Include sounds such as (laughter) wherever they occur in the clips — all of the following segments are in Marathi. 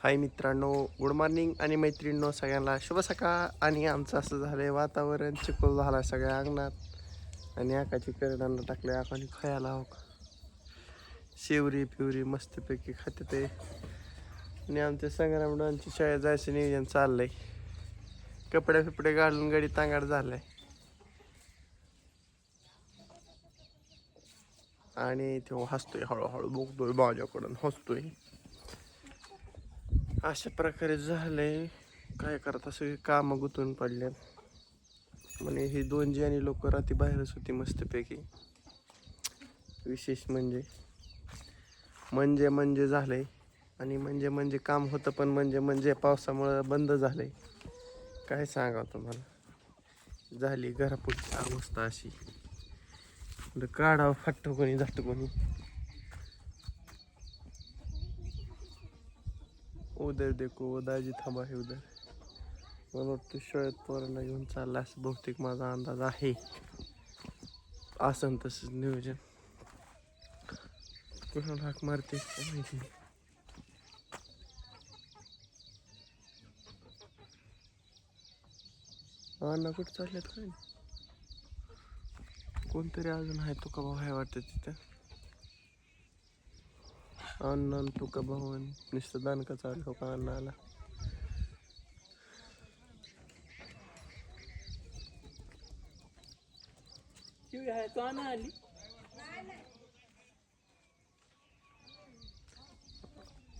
हाय मित्रांनो गुड मॉर्निंग आणि मैत्रिणींनो सगळ्यांना शुभ सकाळ. आणि आमचं असं झालं आहे वातावरण चिकोल झालाय सगळ्या अंगणात. आणि आकाची करणांना टाकले आकाने खायला. हो शेवरी पिवरी मस्तपैकी खाते ते. आणि आमच्या संग्रामडांची शाळेत जायचं नियोजन आहे कपडे फिपडे घालून गडी तांगाड झालं आहे आणि तो हसतोय हळूहळू बघतोय माझ्याकडून हसतोय. अशा प्रकारे झालंय. काय करता सगळे कामं गुंतून पडल्यात. म्हणजे ही दोन जी आणि लोक रात्री बाहेरच होती मस्तपैकी. विशेष म्हणजे. म्हणजे म्हणजे झालंय. आणि म्हणजे म्हणजे काम होतं पण म्हणजे म्हणजे पावसामुळं बंद झालंय. काय सांगा तुम्हाला? झाली घरापुढची अवस्था अशी. काढावं फाटतो कोणी जातं कोणी. उदर देखो दाजी थांबा हे उदर मला वाटतं शाळेत पोरांना घेऊन चालला असं बहुतेक माझा अंदाज आहे. असं तसंच नियोजन. कुठून हाक मारते माहिती नाही. अण्णा कुठं चालल्यात काय? कोणतरी अजून आहे तुका भाऊ आहे वाटतं तिथं. आणि तुका आणि नुसतं दानका चालू का आणा आली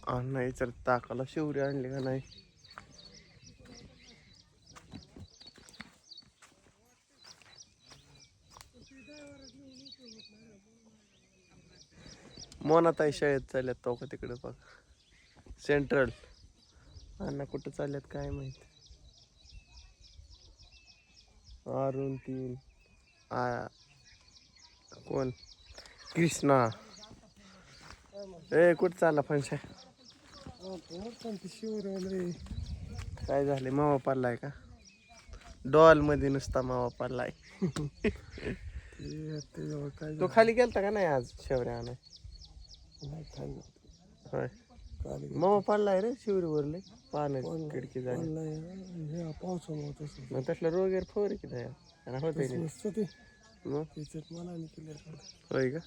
अण्णा विचार ताकाला शिवरी आणली का नाही मोनाताई शाळेत चालल्यात तो का तिकडे बघ. सेंट्रल अण्णा कुठं चालल्यात काय माहीत? अरुण तीन. आ कोण? कृष्णा. ए कुठं चालला फंक्शन काय झाले मावा पडलाय का? डॉलमध्ये नुसता मावा पडलाय. (laughs) तो खाली गेलता का नाही आज? शेवऱ्या आणाय होय. मावा पडलाय रे शिवरी वरले? पाण्याची खिडकी झाली मग त्यातला रोग वगैरे फवर की नाही होते मग होय का?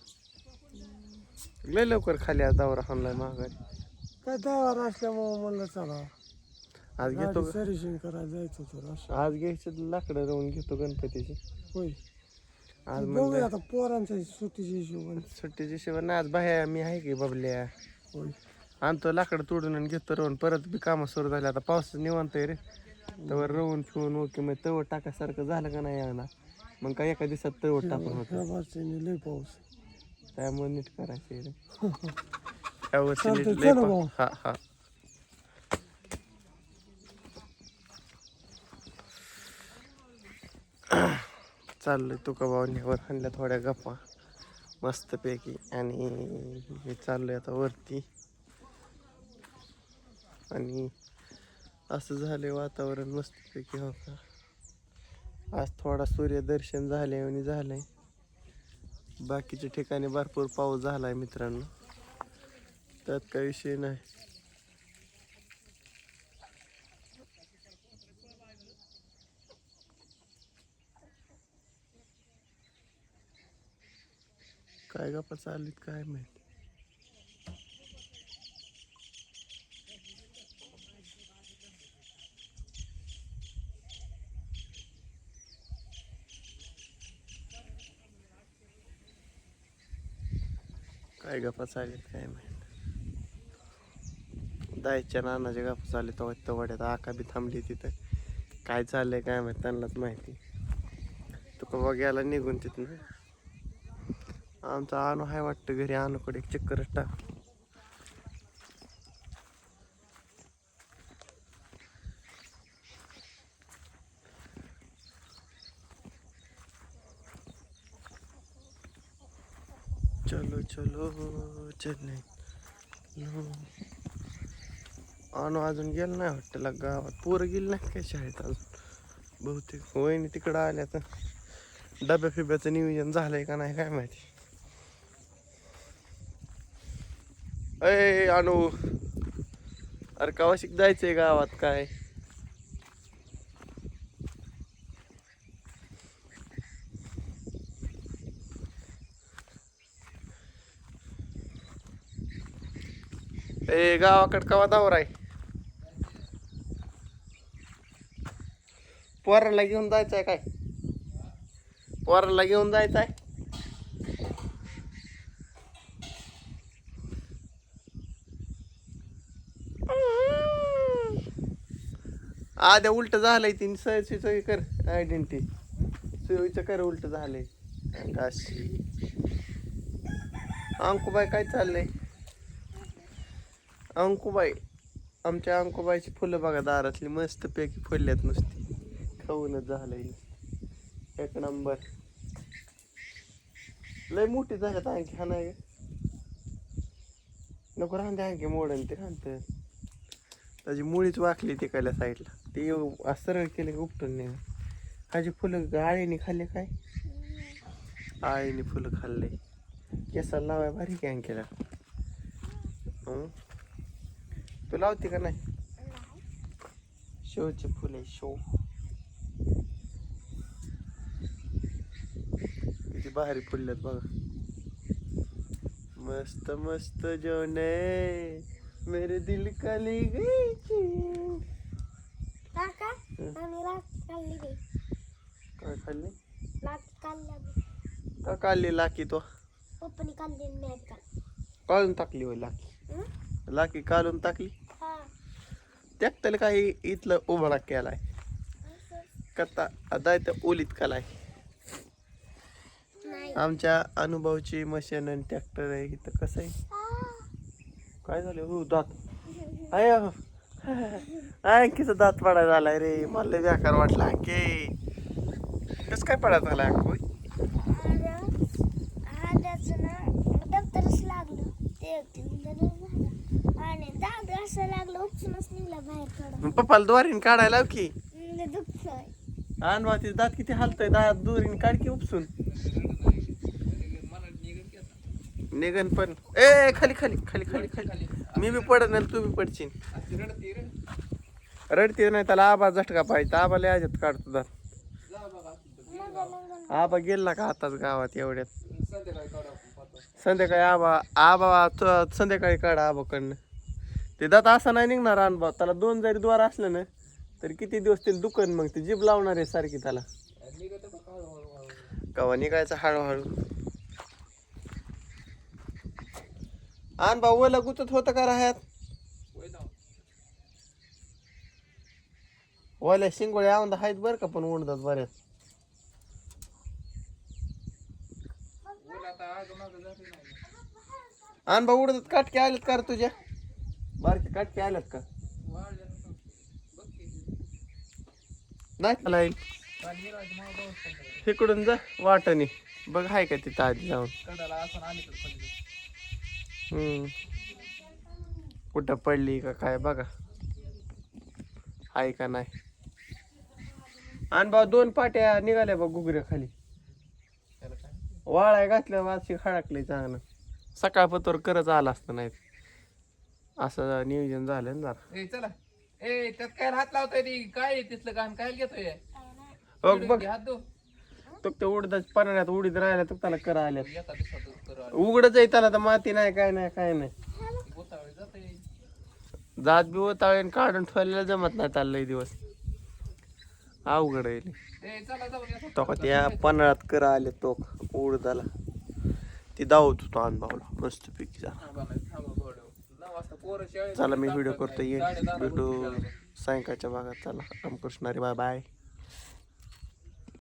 लय लवकर खाली आज दावरा हाणलाय महागारी काय दावार असल्यामुळे म्हणलं चला. आज घेतो गाडी सर्व्हिसिंग करायला जायचं होतं आज घ्यायचं लाकडं राहून घेतो गणपतीची. होय. आज बघूया म्हणलं आता पोरांच्या सुट्टीच्या हिशोबाने सुट्टीच्या शिवाय आज बाहेर मी आहे की बबल्या. होय. आणतो लाकडं तोडून आणि घेतो राहून. परत बी कामं सुरू झाले. आता पाऊस निवांत आहे रे. तवर रवून फिवून ओके मग तवट टाकासारखं झालं का नाही याला मग काय एका दिवसात तवट टाकून होतं? ह्या वर्षीने लय पाऊस त्यामुळे नीट करायचं रे. (laughs) त्या वर्षी नीट चालतंय, लय चला पा- भाऊ. हा हा. चाललोय तुका भावनेवर आणल्या थोड्या गप्पा. मस्तपैकी. आणि मी चाललोय आता वरती. आणि असं झालंय वातावरण मस्तपैकी हो का. आज थोडा सूर्यदर्शन झाले आणि झालंय. बाकीच्या ठिकाणी भरपूर पाऊस झालाय मित्रांनो. त्यात काही विषय नाही. काय गप्पा चाललीत काय माहीत. काय गप्पा चाललीत काय माहीत. दायच्या नानाच्या गप्पा चालले तो वाड्यात आका बी थांबली तिथं. काय चाललंय काय माहीत त्यांनाच माहिती. तो बघायला निघून तिथनं. आमचा आणू हाय वाटतं घरी आणूकडे एक चक्कर टाक. चलो चलो चेन्नई. आणू अजून गेलं नाही वाटतं गावात. पोरं गेली नाही काय शाळेत अजून? बहुतेक. वहिनी तिकडं आल्या तर डब्या फिब्याचं नियोजन झालंय का नाही काय माहिती. अय अनु. अरे कवाशिक जायचंय गावात काय? ए गावाकड कवा दावर आहे? पोराला घेऊन जायचंय काय? पोराला घेऊन जायचंय? आद्या उलट झालंय तीन सही कर आयडेंटिटी सोयीचं कर उलट झालंय. काशी अंकुबाई काय चाललंय? अंकुबाई आमच्या अंकुबाईची फुलं बघा दारातली मस्त पैकी फुलल्यात नुसती. खाऊनच झालंय एक नंबर. लय मोठी झाल्यात आणखी हा नाही. नको राहते आणखी मोडन ते राहत त्याची मुळीच वाकली तिकडल्या साईडला. ते सरळ केले की उपटून नाही ह्याची फुलं आळीने खाल्ले काय? आळीने फुलं खाल्ले. केसाला लावाय भारी कॅन केला. तू लावते का नाही? शोचे फुले शो. किती भारी फुलल्यात बघा. मस्त मस्त जोने. मेरे दिल का ले गई चैन. काका आम्ही रात काढली बाई. काय खाल्ले? रात काढल्या का काढली लाकी तो? पप्पानी काढली काढून टाकली होय लाकी. लाकी काढून टाकली? हा. त्याला काही इथलं उभा केलाय? कत्ता आता इथं ओलीत केलाय नाही. आमच्या अनुभवची मशीन आणि ट्रॅक्टर आहे इथं कसं आहे? काय झालं? हो दात. आय अंकीचा दात पडायला झालाय रे. मला लय बेकार वाटला अंके कसं काय पडायला अंकू झालं आणि दादा असं लागलं उपसूनच निघला बाहेर थोडं पप्पाला द्वारीने काढायला की. दुखतंय. आण बा तिथे दात किती हालतोय. दात दोरीने काढ की उपसून. निघन पण. ए खाली खाली खाली खाली खाली. मी बी पडत आणि तू बी पडशील रडते नाही त्याला आबा झटका पाहिजे. आबाला याच्यात काढतो दात. आबा गेला का आताच गावात एवढ्यात? संध्याकाळी आबा आबा संध्याकाळी काढा आबाकडनं. ते दात असा नाही निघणार अनुभव त्याला दोन जरी द्वार असलं ना तरी किती दिवस ते दुकान मग ते जीभ लावणार आहे सारखी त्याला. कवा निघायचं हळूहळू. आण भाऊ ओला गुतत होतं का राहत? ओल्या शिंगोळ्या आवंदा आहेत बरं का पण उंडतात बऱ्याच आण भाऊ उडतात काटके आलेत का रे तुझ्या? बारके काटके आल्यात का? नाही त्याला इकडून जा वाटणी. बघ हाय का तिथं आधी जाऊन. कुठं पडली का काय बघा. हाय का नाही. आणि बा दोन पाट्या निघाल्या बघ गुगऱ्या खाली वाळाय घातल्या वाशी खडकली चांगलं. सकाळ पतोर करत आला असतं नाही. असं नियोजन झालं ना जरा. ए चला. ए त्यात काय हात लावतोय काय आहे तिथलं काम काय घेतोय? बघ बघ. दो तो ते उडदाच पाण्यात उडीत राहिला तर त्याला करा आल्या उघडच आहे त्याला तर माती नाही काय नाही काय नाही. जाते. बी होताळे काढून ठेवलेलं जमत नाही लई दिवस. अवघड आहे. तो का त्या पन्हाळ्यात करा आले तो उडदाला ती दावत होतो अनुभवला मस्त पैकी शाळेत चला मी व्हिडिओ. करतो ये भेटू. सायंकाळच्या भागात. चला रामकृष्णारी बाय बाय.